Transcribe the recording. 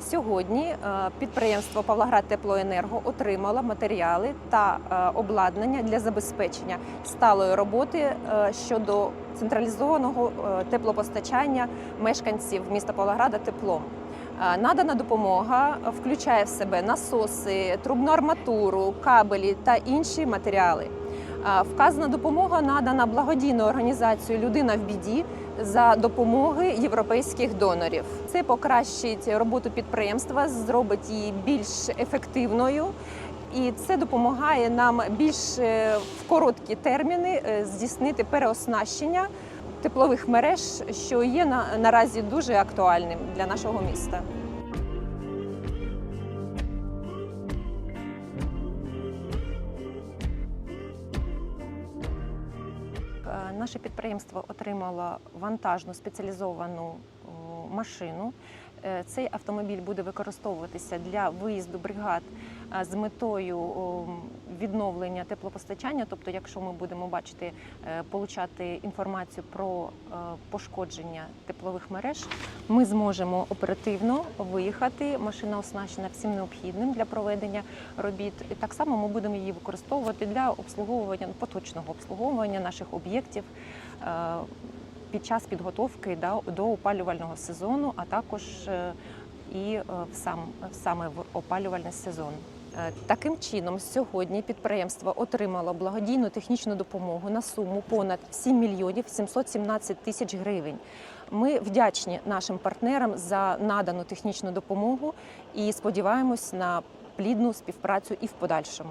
Сьогодні підприємство Павлоград Теплоенерго отримало матеріали та обладнання для забезпечення сталої роботи щодо централізованого теплопостачання мешканців міста Павлограда теплом. Надана допомога включає в себе насоси, трубну арматуру, кабелі та інші матеріали. Вказана допомога надана благодійною організацією Людина в біді за допомоги європейських донорів. Це покращить роботу підприємства, зробить її більш ефективною. І це допомагає нам більш е, в короткі терміни е, здійснити переоснащення теплових мереж, що є на, наразі дуже актуальним для нашого міста. Наше підприємство отримало вантажну спеціалізовану машину. Е, Цей автомобіль буде використовуватися для виїзду бригад е, з метою відновлення теплопостачання. Тобто, якщо ми будемо бачити, е, получати інформацію про пошкодження теплових мереж, ми зможемо оперативно виїхати. Машина оснащена всім необхідним для проведення робіт. І так само ми будемо її використовувати для обслуговування поточного обслуговування наших об'єктів. Під час підготовки да, до опалювального сезону, а також е, і е, в сам саме в опалювальний сезон. Е, Таким чином, сьогодні підприємство отримало благодійну технічну допомогу на суму понад 7 мільйонів 717 тисяч гривень. Ми вдячні нашим партнерам за надану технічну допомогу і сподіваємось на плідну співпрацю і в подальшому.